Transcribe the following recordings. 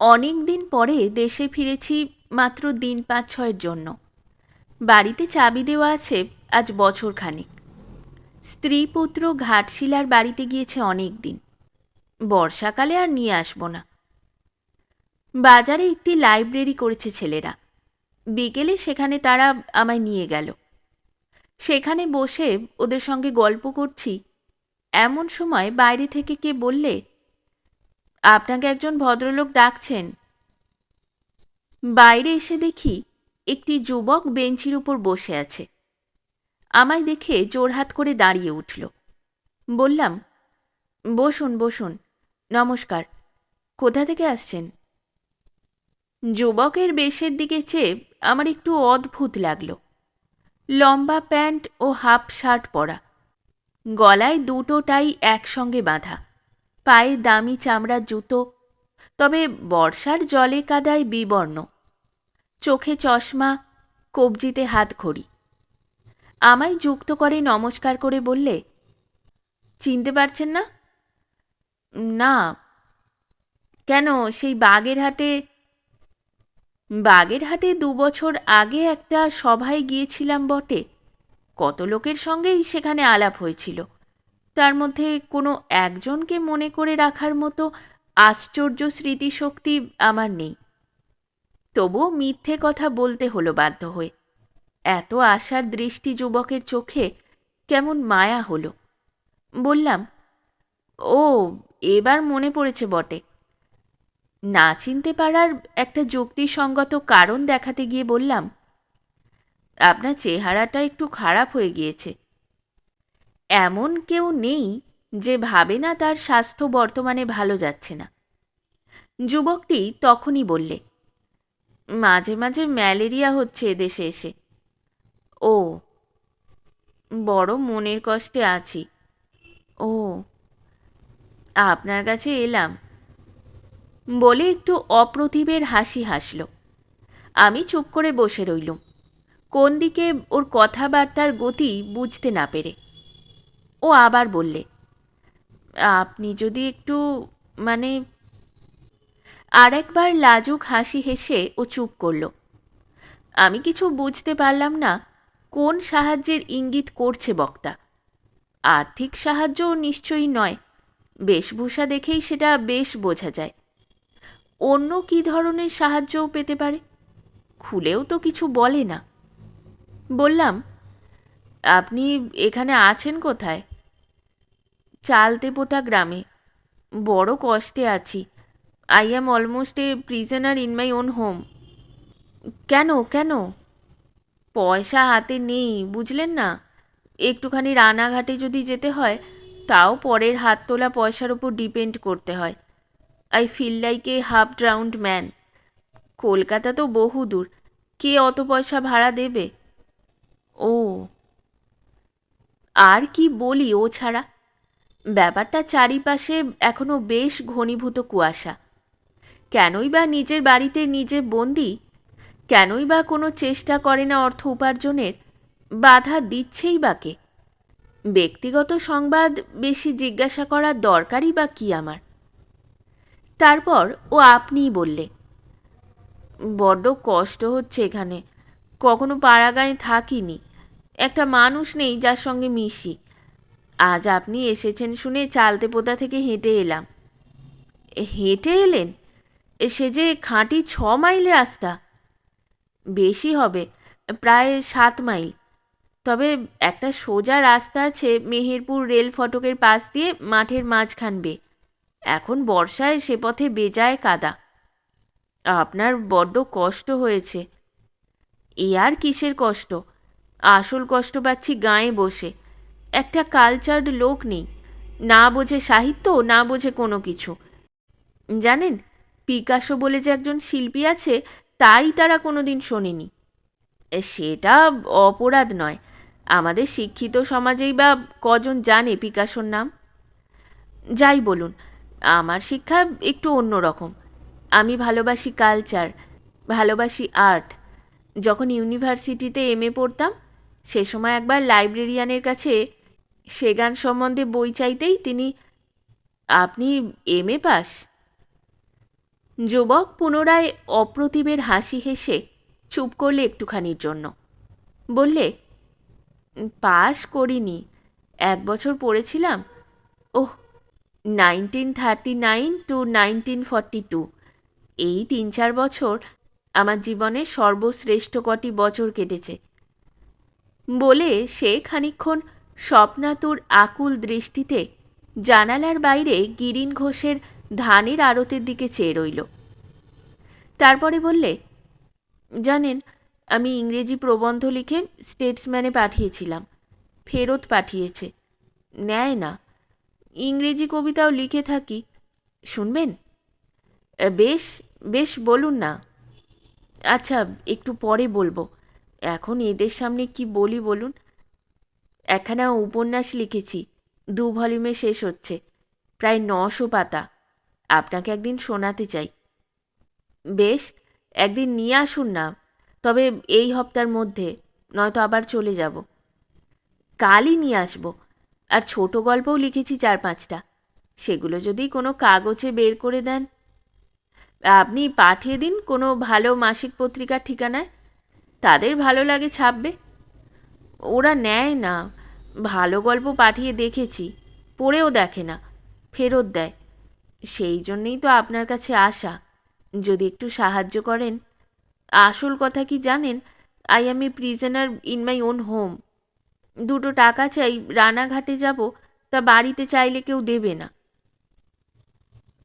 অনেক দিন পরে দেশে ফিরেছি মাত্র দিন পাঁচ ছয়ের জন্য। বাড়িতে চাবি দেওয়া আছে আজ বছর খানিক। স্ত্রী পুত্র ঘাটশিলার বাড়িতে গিয়েছে অনেক দিন। বর্ষাকালে আর নিয়ে আসব না। বাজারে একটি লাইব্রেরি করেছে ছেলেরা। বিকেলে সেখানে তারা আমায় নিয়ে গেল। সেখানে বসে ওদের সঙ্গে গল্প করছি। এমন সময় বাইরে থেকে কে বললে আপনাকে একজন ভদ্রলোক ডাকছেন। বাইরে এসে দেখি একটি যুবক বেঞ্চির উপর বসে আছে। আমায় দেখে জোরহাত করে দাঁড়িয়ে উঠল। বললাম, বসুন বসুন, নমস্কার, কোথা থেকে আসছেন? যুবকের বেশের দিকে চেয়ে আমার একটু অদ্ভুত লাগল। লম্বা প্যান্ট ও হাফ শার্ট পরা, গলায় দুটো টাই একসঙ্গে বাঁধা। পায়ে দামি চামড়ার জুতো, তবে বর্ষার জলে কাদায় বিবর্ণ। চোখে চশমা, কবজিতে হাত ঘড়ি আমায় যুক্ত করে নমস্কার করে বললে, চিনতে পারছেন না? না। কেন সেই বাগের বাগেরহাটে বাগেরহাটে দু বছর আগে একটা সভায় গিয়েছিলাম বটে। কত লোকের সঙ্গেই সেখানে আলাপ হয়েছিল। তার মধ্যে কোনো একজনকে মনে করে রাখার মতো আশ্চর্য স্মৃতিশক্তি আমার নেই। তবুও মিথ্যে কথা বলতে হলো বাধ্য হয়ে। এত আশার দৃষ্টি যুবকের চোখে কেমন মায়া হলো। বললাম, ও, এবার মনে পড়েছে বটে। না চিনতে পারার একটা যুক্তিসঙ্গত কারণ দেখাতে গিয়ে বললাম, আপনার চেহারাটা একটু খারাপ হয়ে গিয়েছে। এমন কেউ নেই যে ভাবে না তার স্বাস্থ্য বর্তমানে ভালো যাচ্ছে না। যুবকটি তখনই বললে, মাঝে মাঝে ম্যালেরিয়া হচ্ছে এদেশে এসে। ও, বড় মনের কষ্টে আছি। ও, আপনার কাছে এলাম। বলে একটু অপ্রতিভের হাসি হাসল। আমি চুপ করে বসে রইলুম। কোন দিকে ওর কথাবার্তার গতি বুঝতে না পেরে। ও আবার বললে, আপনি যদি একটু মানে আর একবার লাজুক হাসি হেসে ও চুপ করল। আমি কিছু বুঝতে পারলাম না কোন সাহায্যের ইঙ্গিত করছে বক্তা। আর্থিক সাহায্য নিশ্চয়ই নয়, বেশভূষা দেখেই সেটা বেশ বোঝা যায়। অন্য কী ধরনের সাহায্যও পেতে পারে? খুলেও তো কিছু বলে না। বললাম আপনি এখানে আছেন কোথায়? চালতে পোতা গ্রামে। বড় কষ্টে আছি। I am almost a prisoner in my own home কেন কেন? পয়সা হাতে নেই, বুঝলেন না? একটুখানি রানাঘাটে যদি যেতে হয়, তাও পরের হাত তোলা পয়সার ওপর ডিপেন্ড করতে হয়। I feel like a half drowned man Kolkata তো বহু দূর কে অত পয়সা ভাড়া দেবে? ও আর কি বলি ও ছাড়া? ব্যাপারটা চারিপাশে এখনও বেশ ঘনীভূত কুয়াশা। কেনই বা নিজের বাড়িতে নিজে বন্দি? কেনই বা কোনো চেষ্টা করে না অর্থ উপার্জনের? বাধা দিচ্ছেই বা কে? ব্যক্তিগত সংবাদ বেশি জিজ্ঞাসা করার দরকারই বা কি আমার? তারপর ও আপনিই বললে, বড্ড কষ্ট হচ্ছে এখানে। কখনো পাড়াগাঁয়ে থাকিনি। একটা মানুষ নেই যার সঙ্গে মিশি। আজ আপনি এসেছেন শুনে চালতে পোতা থেকে হেঁটে এলাম। হেঁটে এলেন? সে যে খাঁটি ছ মাইল রাস্তা। বেশি হবে, প্রায় সাত মাইল। তবে একটা সোজা রাস্তা আছে মেহেরপুর রেল ফটকের পাশ দিয়ে মাঠের মাঝখান বে। এখন বর্ষায় সে পথে বেজায় কাদা। আপনার বড্ড কষ্ট হয়েছে। এ আর কিসের কষ্ট? আসল কষ্ট পাচ্ছি গায়ে বসে। একটা কালচার্ড লোক নেই। না বোঝে সাহিত্য, না বোঝে কোনো কিছু। জানেন, পিকাসো বলে যে একজন শিল্পী আছে, তাই তারা কোনো দিন শোনেনি। সেটা অপরাধ নয়। আমাদের শিক্ষিত সমাজেই বা কজন জানে পিকাসোর নাম? যাই বলুন, আমার শিক্ষা একটু অন্য রকম। আমি ভালোবাসি কালচার ভালোবাসি আর্ট যখন ইউনিভার্সিটিতে এম এ পড়তাম সে সময় একবার লাইব্রেরিয়ানের কাছে সে গান সম্বন্ধে বই চাইতেই তিনি, আপনি এম এ পাস? যুবক পুনরায় অপ্রতিভের হাসি হেসে চুপ করলে একটুখানির জন্য। বললে, পাস করিনি, এক বছর পড়েছিলাম। ওহ, nineteen thirty nine to nineteen forty two. এই তিন চার বছর আমার জীবনে সর্বশ্রেষ্ঠ কটি বছর কেটেছে। বলে সে খানিক্ষণ স্বপ্নাতুর আকুল দৃষ্টিতে জানালার বাইরে গিরিন ঘোষের ধানের আড়তের দিকে চেয়ে রইল। তারপরে বললে, জানেন, আমি ইংরেজি প্রবন্ধ লিখে স্টেটসম্যানে পাঠিয়েছিলাম, ফেরত পাঠিয়েছে। নেয় না। ইংরেজি কবিতাও লিখে থাকি। শুনবেন? বেশ বেশ, বলুন না। আচ্ছা একটু পরে বলব। এখন এদের সামনে কি বলি বলুন? একখানা উপন্যাস লিখেছি, দু ভলিউমে শেষ হচ্ছে, প্রায় নশো পাতা। আপনাকে একদিন শোনাতে চাই। বেশ, একদিন নিয়ে আসুন না, তবে এই হপ্তার মধ্যে, নয়তো আবার চলে যাব। কালই নিয়ে আসব, আর ছোট গল্পও লিখেছি চার পাঁচটা। সেগুলো যদি কোনো কাগজে বের করে দেন। আপনি পাঠিয়ে দিন কোনো ভালো মাসিক পত্রিকার ঠিকানায়। তাদের ভালো লাগে ছাপবে। ওরা নেয় না। ভালো গল্প পাঠিয়ে দেখেছি, পড়েও দেখে না, ফেরত দেয়। সেই জন্যেই তো আপনার কাছে আসা। যদি একটু সাহায্য করেন। আসল কথা কি জানেন? I am a prisoner in my own home দুটো টাকা চাই, রানাঘাটে যাব, তা বাড়িতে চাইলে কেউ দেবে না।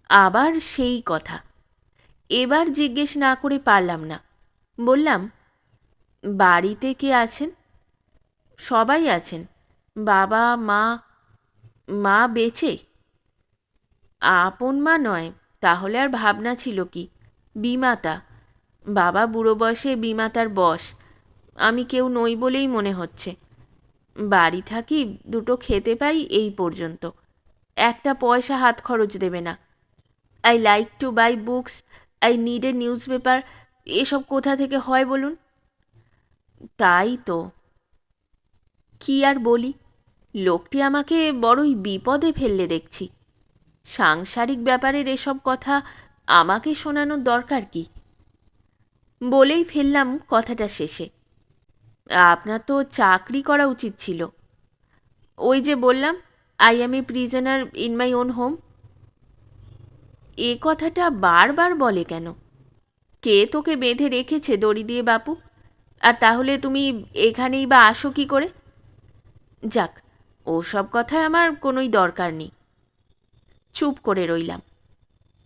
আবার সেই কথা। এবার জিজ্ঞেস না করে পারলাম না। বললাম বাড়িতে কে আছেন? সবাই আছেন। বাবা, মা মা বেঁচে? আপন মা নয়, তাহলে আর ভাবনা ছিল কি? বিমাতা। বাবা বুড়ো বয়সে বিমাতার বস। আমি কেউ নই বলেই মনে হচ্ছে। বাড়ি থাকি, দুটো খেতে পাই এই পর্যন্ত। একটা পয়সা হাত খরচ দেবে না। I like to buy books I need a newspaper এসব কোথা থেকে হয় বলুন? তাই তো। কি আর বলি, লোকটি আমাকে বড়ই বিপদে ফেললে দেখছি। সাংসারিক ব্যাপারের এসব কথা আমাকে শোনানোর দরকার কি? বলেই ফেললাম কথাটা শেষে। আপনার তো চাকরি করা উচিত ছিল। ওই যে বললাম I am a prisoner in my own home এ কথাটা বারবার বলে কেন? কে তোকে বেঁধে রেখেছে দড়ি দিয়ে বাপু? আর তাহলে তুমি এখানেই বা আসো কি করে? যাক, ওসব কথায় আমার কোনোই দরকার নেই। চুপ করে রইলাম।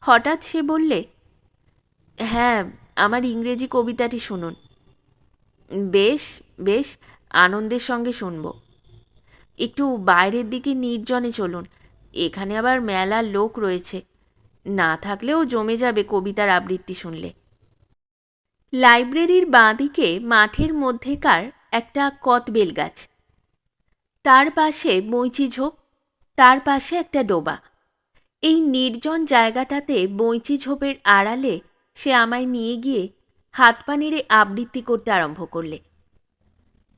হঠাৎ সে বললে হ্যাঁ আমার ইংরেজি কবিতাটি শুনুন। বেশ বেশ, আনন্দের সঙ্গে শুনব। একটু বাইরের দিকে নির্জনে চলুন, এখানে আবার মেলার লোক রয়েছে। না থাকলেও জমে যাবে কবিতার আবৃত্তি শুনলে। লাইব্রেরির বাঁদিকে মাঠের মধ্যেকার একটা কতবেল গাছ। তার পাশে বইচি ঝোপ, তার পাশে একটা ডোবা। এই নির্জন জায়গাটাতে বইচি ঝোপের আড়ালে সে আমায় নিয়ে গিয়ে হাত পা নেড়ে আবৃত্তি করতে আরম্ভ করলে।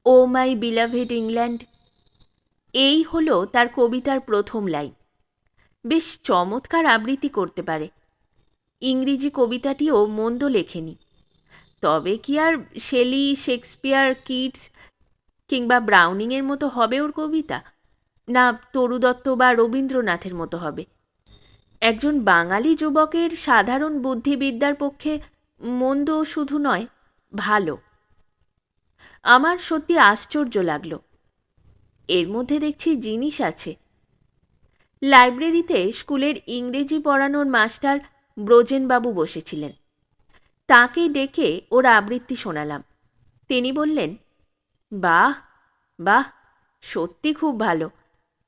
O my beloved England! এই হলো তার কবিতার প্রথম লাইন। বেশ চমৎকার আবৃত্তি করতে পারে। ইংরেজি কবিতাটিও মন্দ লেখেনি। তবে কি আর শেলি, শেক্সপিয়ার, কিটস কিংবা ব্রাউনিংয়ের মতো হবে ওর কবিতা? না তরু দত্ত বা রবীন্দ্রনাথের মতো হবে। একজন বাঙালি যুবকের সাধারণ বুদ্ধিবিদ্যার পক্ষে মন্দ শুধু নয়, ভালো। আমার সত্যি আশ্চর্য লাগল। এর মধ্যে দেখছি জিনিস আছে। লাইব্রেরিতে স্কুলের ইংরেজি পড়ানোর মাস্টার ব্রজেনবাবু বসেছিলেন। তাকে ডেকে ওর আবৃত্তি শোনালাম। তিনি বললেন, বাহ বাহ, সত্যি খুব ভালো।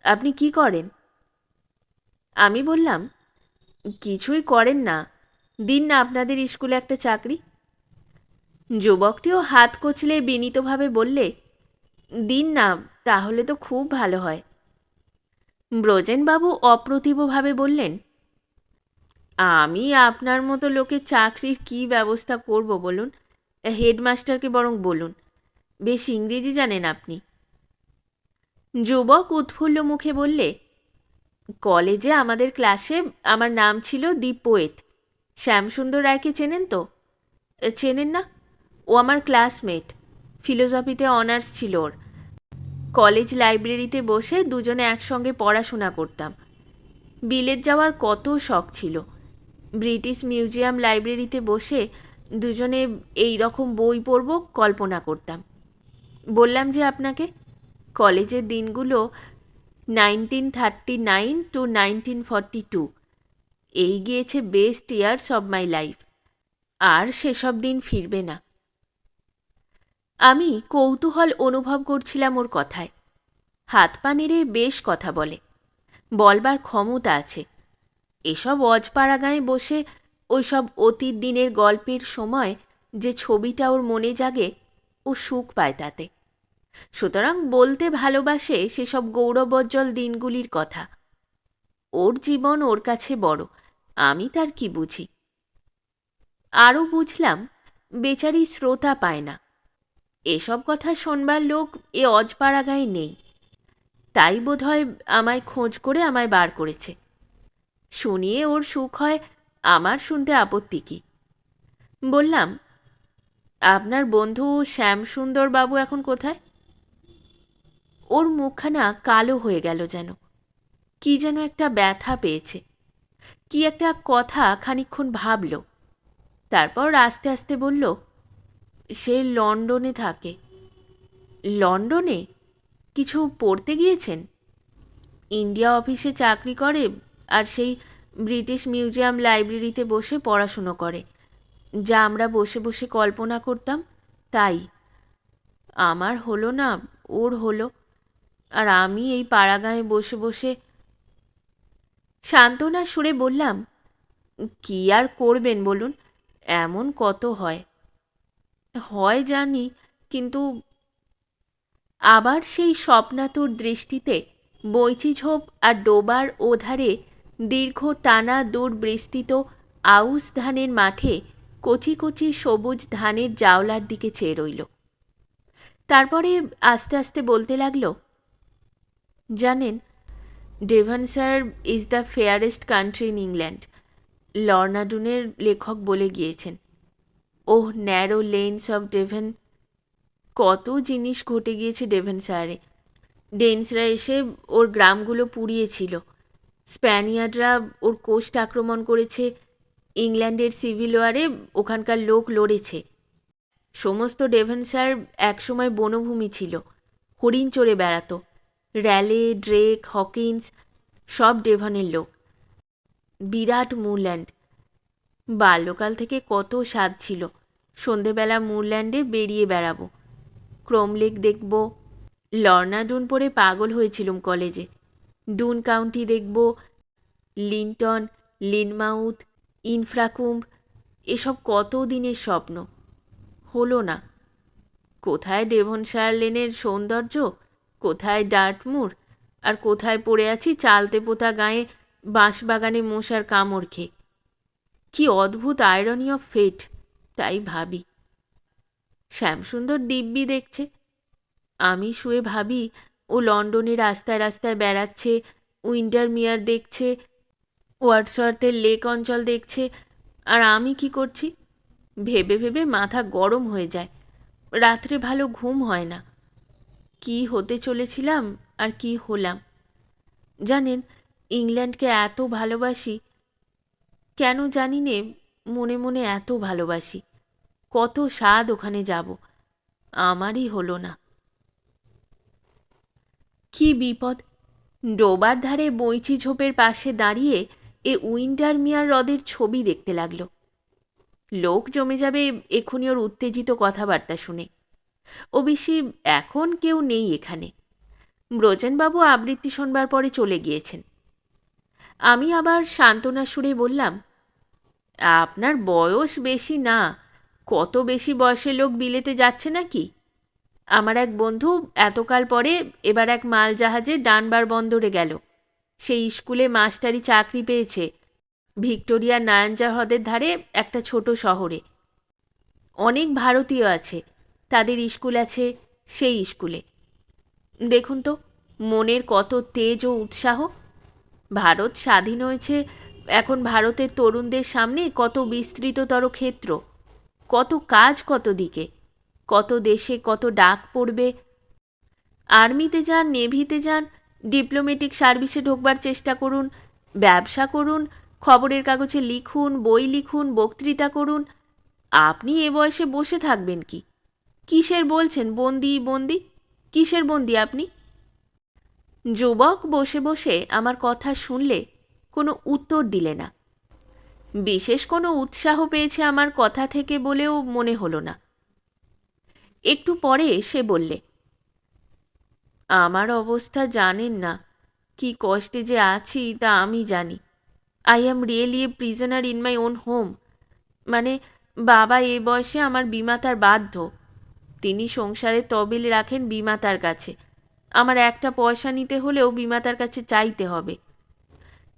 আপনি কি করেন? আমি বললাম, কিছুই করেন না। দিন না আপনাদের স্কুলে একটা চাকরি? যুবকটিও হাত কচলে বিনীতভাবে বললে, দিন না, তাহলে তো খুব ভালো হয়। ব্রজেনবাবু অপ্রতিভভাবে বললেন আমি আপনার মতো লোকের চাকরির কী ব্যবস্থা করব বলুন? হেডমাস্টারকে বরং বলুন। বেশ ইংরেজি জানেন আপনি। যুবক উৎফুল্ল মুখে বললে, কলেজে আমাদের ক্লাসে আমার নাম ছিল দীপ পোয়েট। শ্যামসুন্দর রায়কে চেনেন তো? চেনেন না। ও আমার ক্লাসমেট। ফিলোসফিতে অনার্স ছিল ওর। কলেজ লাইব্রেরিতে বসে দুজনে একসঙ্গে পড়াশোনা করতাম। বিলেত যাওয়ার কত শখ ছিল। ব্রিটিশ মিউজিয়াম লাইব্রেরিতে বসে দুজনে এই রকম বই পড়ব, কল্পনা করতাম। বললাম যে আপনাকে, কলেজের দিনগুলো nineteen thirty nine to nineteen forty two. এই গিয়েছে best years of my life. আর সেসব দিন ফিরবে না। আমি কৌতূহল অনুভব করছিলাম ওর কথায়। হাত পা বেশ কথা বলে। বলবার ক্ষমতা আছে। এসব অজপাড়া গায়ে বসে ওইসব অতীত দিনের গল্পের সময় যে ছবিটা ওর মনে জাগে, ও সুখ পায় তাতে। সুতরাং বলতে ভালোবাসে সেসব গৌরবজ্জ্বল দিনগুলির কথা। ওর জীবন ওর কাছে বড়, আমি তার কি বুঝি? আরও বুঝলাম, বেচারি শ্রোতা পায় না। এসব কথা শোনবার লোক এ অজপাড়া গায়ে নেই। তাই বোধহয় আমায় খোঁজ করে আমায় বার করেছে। শুনিয়ে ওর সুখ হয়, আমার শুনতে আপত্তি কি? বললাম, আপনার বন্ধু শ্যামসুন্দর বাবু এখন কোথায়? ওর মুখখানা কালো হয়ে গেল যেন। কি যেন একটা ব্যথা পেয়েছে। কি একটা কথা খানিকক্ষণ ভাবল। তারপর আস্তে আস্তে বলল, সে লন্ডনে থাকে। লন্ডনে? কিছু পড়তে গিয়েছেন? ইন্ডিয়া অফিসে চাকরি করে আর সেই ব্রিটিশ মিউজিয়াম লাইব্রেরিতে বসে পড়াশুনো করে। যা আমরা বসে বসে কল্পনা করতাম, তাই। আমার হলো না, ওর হলো। আর আমি এই পাড়াগাঁয়ে বসে বসে সান্ত্বনা সুরে বললাম, কি আর করবেন বলুন, এমন কত হয়? হয় জানি, কিন্তু আবার সেই স্বপ্নাতুর দৃষ্টিতে বৈচিঝোপ আর ডোবার ওধারে দীর্ঘ টানা দূর বিস্তৃত আউস ধানের মাঠে কচি কচি সবুজ ধানের জাওলার দিকে চেয়ে রইল। তারপরে আস্তে আস্তে বলতে লাগল, জানেন Devonshire is the fairest country in England. লর্নাডুনের লেখক বলে গিয়েছেন। Oh, narrow lanes of Devon, কত জিনিস ঘটে গিয়েছে ডেভেন স্যারে। ডেন্সরা এসে ওর গ্রামগুলো পুড়িয়েছিল। স্প্যানিয়ার্ডরা ওর কোস্ট আক্রমণ করেছে, ইংল্যান্ডের সিভিল ওয়ারে ওখানকার লোক লড়েছে। সমস্ত ডেভেনসার একসময় বনভূমি ছিল, হরিণ চড়ে বেড়াতো, র্যালে, ড্রেক, হকিন্স, সব ডেভনের লোক। বিরাট মুরল্যান্ড। বাল্যকাল থেকে কত স্বাদ ছিল, সন্ধেবেলা মুরল্যান্ডে বেরিয়ে বেড়াবো। ক্রোমলেক দেখব লর্না ডুন পরে পাগল হয়েছিলুম কলেজে। ডুন কাউন্টি দেখব, লিন্টন, লিনমাউথ ইনফ্রাকুম্ব এসব কত দিনের স্বপ্ন? হলো না। কোথায় ডেভনশায়ার লেনের সৌন্দর্য? কোথায় ডার্টমুর? আর কোথায় পড়ে আছি চালতে পোতা গায়ে বাঁশবাগানে মশার কামড় খেয়ে? কি অদ্ভুত আয়রনি অফ ফেট তাই ভাবি। শ্যামসুন্দর দিব্যি দেখছে। আমি শুয়ে ভাবি ও লন্ডনে রাস্তায় রাস্তায় বেড়াচ্ছে উইন্টারমিয়ার দেখছে ওয়ার্ডসওয়ার্থের লেক অঞ্চল দেখছে, আর আমি কি করছি? ভেবে ভেবে মাথা গরম হয়ে যায়। রাত্রে ভালো ঘুম হয় না। কি হতে চলেছিলাম আর কি হলাম? জানেন, ইংল্যান্ডকে এত ভালোবাসি, কেন জানি নে, মনে মনে এত ভালোবাসি। কত স্বাদ ওখানে যাব, আমারই হলো না। কি বিপদ? ডোবার ধারে বইচি ঝোপের পাশে দাঁড়িয়ে এ উইন্টারমিয়ার হ্রদের ছবি দেখতে লাগল। লোক জমে যাবে এক্ষুনি ওর উত্তেজিত কথাবার্তা শুনে। ও বেশি এখন কেউ নেই এখানে। ব্রজেনবাবু আবৃত্তি শোনবার পরে চলে গিয়েছেন। আমি আবার সান্ত্বনা সুরে বললাম, আপনার বয়স বেশি না, কত বেশি বয়সের লোক বিলেতে যাচ্ছে নাকি? আমার এক বন্ধু এতকাল পরে এবার এক মাল জাহাজে ডানবার বন্দরে গেল। সেই স্কুলে মাস্টারি চাকরি পেয়েছে। ভিক্টোরিয়া নায়াঞ্জা হ্রদের ধারে একটা ছোট শহরে। অনেক ভারতীয় আছে, তাদের স্কুল আছে সেই স্কুলে। দেখুন তো, মনের কত তেজ ও উৎসাহ। ভারত স্বাধীন হয়েছে, এখন ভারতের তরুণদের সামনে কত বিস্তৃততর ক্ষেত্র, কত কাজ কত দিকে। কত দেশে কত ডাক পড়বে। আর্মিতে যান, নেভিতে যান ডিপ্লোমেটিক সার্ভিসে ঢোকবার চেষ্টা করুন, ব্যবসা করুন, খবরের কাগজে লিখুন, বই লিখুন, বক্তৃতা করুন। আপনি এ বয়সে বসে থাকবেন কি? কিসের বলছেন? বন্দি বন্দি? কিসের বন্দি আপনি? যুবক বসে বসে আমার কথা শুনলে কোনো উত্তর দিলে না। বিশেষ কোনো উৎসাহ পেয়েছে আমার কথা থেকে বলেও মনে হলো না। একটু পরে সে বললে, আমার অবস্থা জানেন না, কি কষ্টে যে আছি তা আমি জানি। I am really a prisoner in my own home মানে বাবা এ বয়সে আমার বিমাতার বাধ্য। তিনি সংসারে তবিল রাখেন বিমাতার কাছে। আমার একটা পয়সা নিতে হলেও বিমাতার কাছে চাইতে হবে।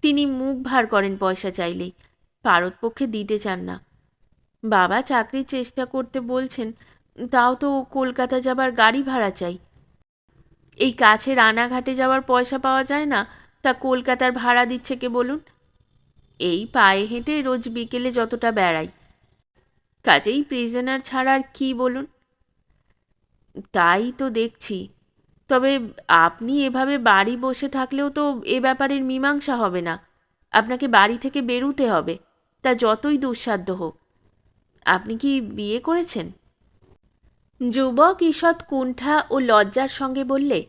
তিনি মুখ ভার করেন পয়সা চাইলেই। পারতপক্ষে দিতে চান না। বাবা চাকরির চেষ্টা করতে বলছেন তাও তো কলকাতা যাবার গাড়ি ভাড়া চাই। এই কাছে রানাঘাটে যাওয়ার পয়সা পাওয়া যায় না, তা কলকাতার ভাড়া দিচ্ছে কে বলুন? এই পায়ে হেঁটে রোজ বিকেলে যতটা বেড়াই। কাজেই প্রিজনার ছাড়া আর কী বলুন? তাই তো দেখছি। তবে আপনি এভাবে বাড়ি বসে থাকলেও তো এ ব্যাপারের মীমাংসা হবে না। আপনাকে বাড়ি থেকে বেরুতে হবে, তা যতই দুঃসাধ্য হোক। আপনি কি বিয়ে করেছেন? যুবক ঈষৎ কুণ্ঠা ও লজ্জার সঙ্গে বললে,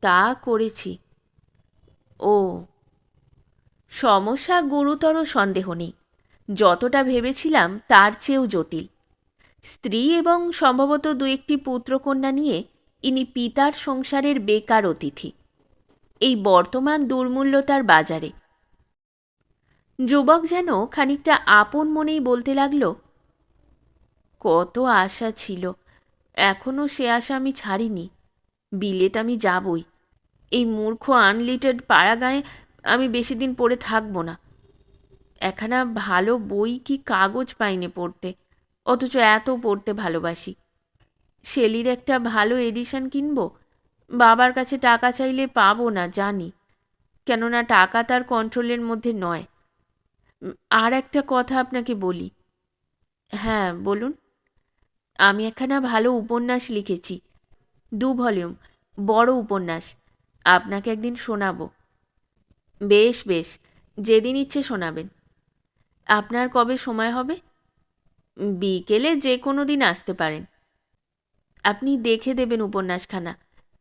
তা করেছি। ও, সমস্যা গুরুতর সন্দেহ নেই। যতটা ভেবেছিলাম তার চেয়েও জটিল। স্ত্রী এবং সম্ভবত দু একটি পুত্রকন্যা নিয়ে ইনি পিতার সংসারের বেকার অতিথি। এই বর্তমান দুর্মূল্যতার বাজারে। যুবক যেন খানিকটা আপন মনেই বলতে লাগল কত আশা ছিল। এখনও সে আশা আমি ছাড়িনি। বিলেত আমি যাবই। এই মূর্খ আনলিটেড পাড়াগাঁয়ে আমি বেশি দিন পড়ে থাকব না। একখানা ভালো বই কি কাগজ পাইনি পড়তে? অথচ এত পড়তে ভালোবাসি। শেলির একটা ভালো এডিশন কিনবো? বাবার কাছে টাকা চাইলে পাবো না, জানি। কেননা টাকা তার কন্ট্রোলের মধ্যে নয়। আর একটা কথা আপনাকে বলি। হ্যাঁ বলুন। আমি একখানা ভালো উপন্যাস লিখেছি। দু ভলিউম, বড় উপন্যাস। আপনাকে একদিন শোনাবো। বেশ বেশ, যেদিন ইচ্ছে শোনাবেন। আপনার কবে সময় হবে? বিকেলে যে কোনো দিন আসতে পারেন। আপনি দেখে দেবেন উপন্যাসখানা।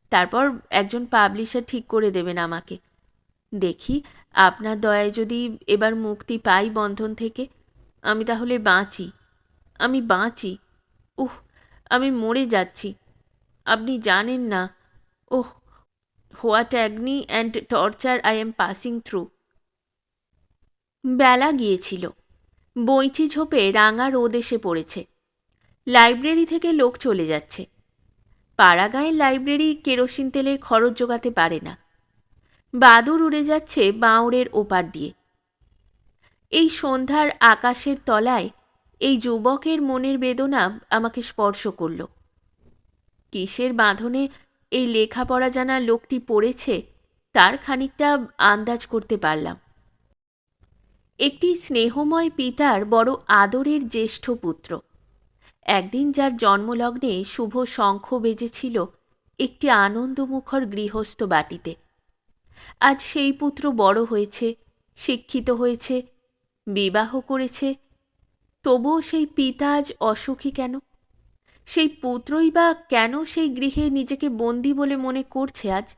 তারপর একজন পাবলিশার ঠিক করে দেবেন আমাকে। দেখি, আপনার দয়ায় যদি এবার মুক্তি পাই বন্ধন থেকে, আমি তাহলে বাঁচি। আমি বাঁচি। উহ, আমি মরে যাচ্ছি। আপনি জানেন না। ওহ, what agony and torture I am passing through. বেলা গিয়েছিল। বইচি ঝোপে রাঙা রোদ এসে পড়েছে। লাইব্রেরি থেকে লোক চলে যাচ্ছে। পাড়াগাঁয়ের লাইব্রেরি কেরোসিন তেলের খরচ জোগাতে পারে না। বাদুর উড়ে যাচ্ছে বাঁওড়ের ওপার দিয়ে। এই সন্ধ্যার আকাশের তলায় এই যুবকের মনের বেদনা আমাকে স্পর্শ করল। কিসের বাঁধনে এই লেখাপড়া জানা লোকটি পড়েছে, তার খানিকটা আন্দাজ করতে পারলাম। একটি স্নেহময় পিতার বড় আদরের জ্যেষ্ঠ পুত্র। একদিন যার জন্মলগ্নে শুভ শঙ্খ বেজেছিল একটি আনন্দমুখর গৃহস্থ বাটিতে। আজ সেই পুত্র বড় হয়েছে, শিক্ষিত হয়েছে, বিবাহ করেছে তবুও সেই পিতা আজ অসুখী কেন? সেই পুত্রই বা কেন সেই গৃহে নিজেকে বন্দী বলে মনে করছে আজ?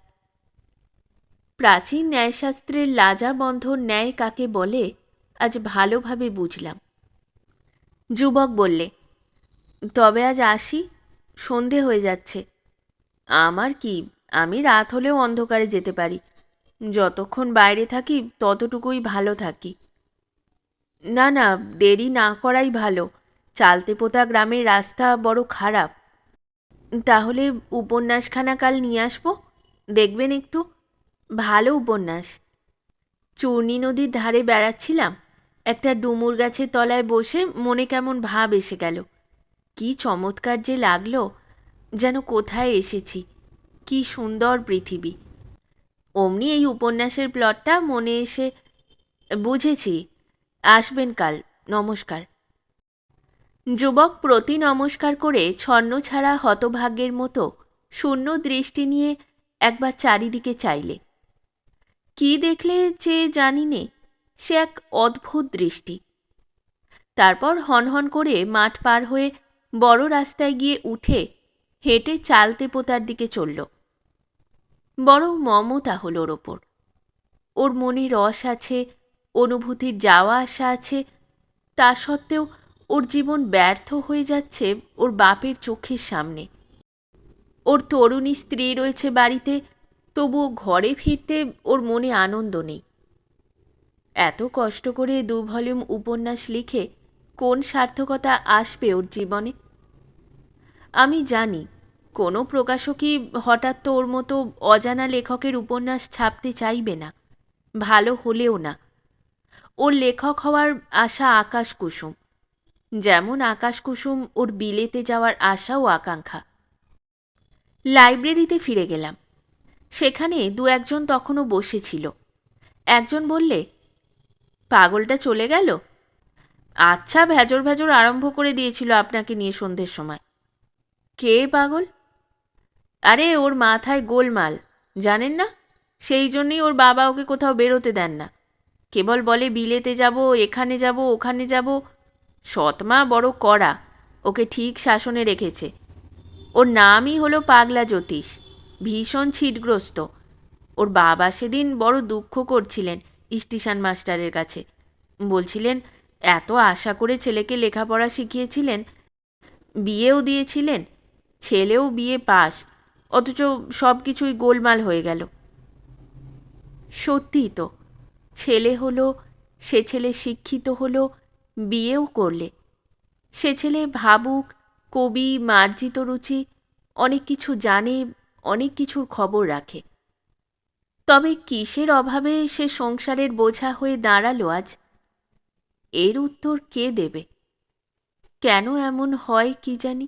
প্রাচীন ন্যায়শাস্ত্রের লাজা বন্ধন ন্যায় কাকে বলে, আজ ভালোভাবে বুঝলাম। যুবক বললে, তবে আজ আসি, সন্ধে হয়ে যাচ্ছে। আমার কি, আমি রাত হলেও অন্ধকারে যেতে পারি। যতক্ষণ বাইরে থাকি, ততটুকুই ভালো থাকি। না না, দেরি না করাই ভালো। চালতে পোতা গ্রামের রাস্তা বড় খারাপ। তাহলে উপন্যাসখানা কাল নিয়ে আসব? দেখবেন একটু। ভালো উপন্যাস। চূর্ণী নদীর ধারে বেড়াচ্ছিলাম। একটা ডুমুর গাছের তলায় বসে মনে কেমন ভাব এসে গেল। কি চমৎকার যে লাগল, যেন কোথায় এসেছি। কি সুন্দর পৃথিবী। অমনি এই উপন্যাসের প্লটটা মনে এসে বুঝেছি। আসবেন কাল, নমস্কার। যুবক প্রতি নমস্কার করে ছন্ন ছাড়া হতভাগ্যের মতো শূন্য দৃষ্টি নিয়ে একবার চারিদিকে চাইলে। কি দেখলে যে জানি নে সে এক অদ্ভুত দৃষ্টি। তারপর হনহন করে মাঠ পার হয়ে বড় রাস্তায় গিয়ে উঠে হেঁটে চালতে পোতার দিকে চলল। বড় মমতা হল ওর ওপর। ওর মনে রস আছে অনুভূতির যাওয়া আসা আছে, তা সত্ত্বেও ওর জীবন ব্যর্থ হয়ে যাচ্ছে ওর বাপের চোখের সামনে। ওর তরুণী স্ত্রী রয়েছে বাড়িতে, তবুও ঘরে ফিরতে ওর মনে আনন্দ নেই। এত কষ্ট করে দু ভলিউম উপন্যাস লিখে কোন সার্থকতা আসবে ওর জীবনে? আমি জানি, কোনো প্রকাশকই হঠাৎ তো ওর মতো অজানা লেখকের উপন্যাস ছাপতে চাইবে না, ভালো হলেও না। ওর লেখক হওয়ার আশা আকাশ কুসুম। যেমন আকাশ কুসুম ওর বিলেতে যাওয়ার আশা ও আকাঙ্ক্ষা। লাইব্রেরিতে ফিরে গেলাম। সেখানে দু একজন তখনও বসেছিল। একজন বললে, পাগলটা চলে গেল? আচ্ছা ভেজর ভেজর আরম্ভ করে দিয়েছিল আপনাকে নিয়ে সন্ধ্যের সময়। কে পাগল? আরে, ওর মাথায় গোলমাল। জানেন না? সেই জন্যই ওর বাবা ওকে কোথাও বেরোতে দেন না। কেবল বলে বিলেতে যাব, এখানে যাব, ওখানে যাব। সৎমা বড় কড়া, ওকে ঠিক শাসনে রেখেছে। ওর নামই হলো পাগলা জ্যোতিষ, ভীষণ ছিটগ্রস্ত। ওর বাবা সেদিন বড় দুঃখ করছিলেন স্টেশন মাস্টারের কাছে। বলছিলেন, এত আশা করে ছেলেকে লেখাপড়া শিখিয়েছিলেন? বিয়েও দিয়েছিলেন? ছেলেও বিয়ে পাস, অথচ সব কিছুই গোলমাল হয়ে গেল। সত্যিই তো ছেলে হলো, সে ছেলে শিক্ষিত হলো, বিয়েও করলে। সে ছেলে ভাবুক, কবি, মার্জিত রুচি, অনেক কিছু জানে, অনেক কিছুর খবর রাখে। তবে কিসের অভাবে সে সংসারের বোঝা হয়ে দাঁড়াল আজ? এর উত্তর কে দেবে? কেন এমন হয় কি জানি?